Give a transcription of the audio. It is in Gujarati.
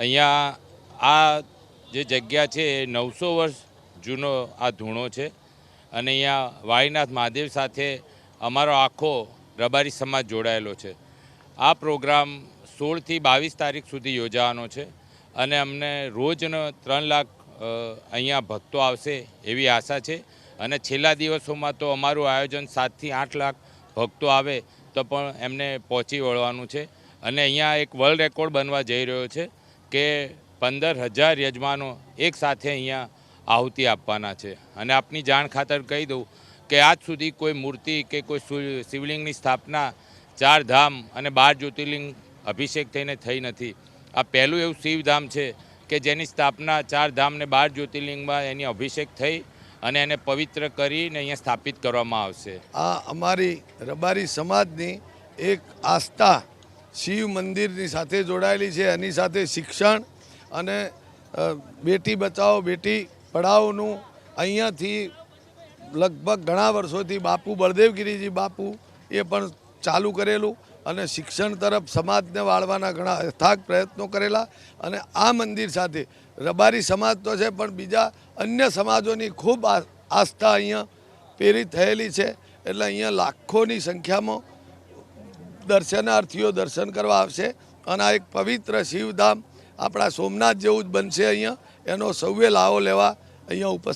અહીંયા આ જે જગ્યા છે એ નવસો વર્ષ જૂનો આ ધૂણો છે અને અહીંયા વાળીનાથ મહાદેવ સાથે અમારો આખો રબારી સમાજ જોડાયેલો છે. આ પ્રોગ્રામ સોળથી બાવીસ તારીખ સુધી યોજાવાનો છે અને અમને રોજનો ત્રણ લાખ અહીંયા ભક્તો આવશે એવી આશા છે અને છેલ્લા દિવસોમાં તો અમારું આયોજન સાતથી આઠ લાખ ભક્તો આવે તો પણ એમને પહોંચી વળવાનું છે અને અહીંયા એક વર્લ્ડ રેકોર્ડ બનવા જઈ રહ્યો છે. કે પંદર હજાર યજમાનો એકસાથે અહીંયા આહુતિ આપવાના છે. અને આપની જાણ ખાતર કહી દઉં કે આજ સુધી કોઈ મૂર્તિ કે કોઈ શિવલિંગની સ્થાપના ચાર ધામ અને બાર જ્યોતિર્લિંગ અભિષેક થઈને થઈ નથી. આ પહેલું એવું શિવધામ છે કે જેની સ્થાપના ચાર ધામ ને બાર જ્યોતિર્લિંગમાં એની અભિષેક થઈ અને એને પવિત્ર કરીને અહીંયા સ્થાપિત કરવામાં આવશે. આ અમારી રબારી સમાજની એક આસ્થા શિવ મંદિરની સાથે જોડાયેલી છે. એની સાથે શિક્ષણ અને બેટી બચાવો, બેટી પઢાઓનું અહીંયાથી લગભગ ઘણા વર્ષોથી બાપુ બળદેવગીરીજી બાપુ એ પણ ચાલુ કરેલું અને શિક્ષણ તરફ સમાજને વાળવાના ઘણા અથાગ પ્રયત્નો કરેલા અને આ મંદિર સાથે રબારી સમાજ તો છે, પણ બીજા અન્ય સમાજોની ખૂબ આસ્થા અહીંયા પ્રેરિત થયેલી છે. એટલે અહીંયા લાખોની સંખ્યામાં દર્શનાર્થીઓ દર્શન કરવા આવશે અને આ એક પવિત્ર શિવધામ આપણા સોમનાથ જેવું જ બનશે અહીંયા. એનો સૌએ લાવો લેવા અહીંયા ઉપસ્થિત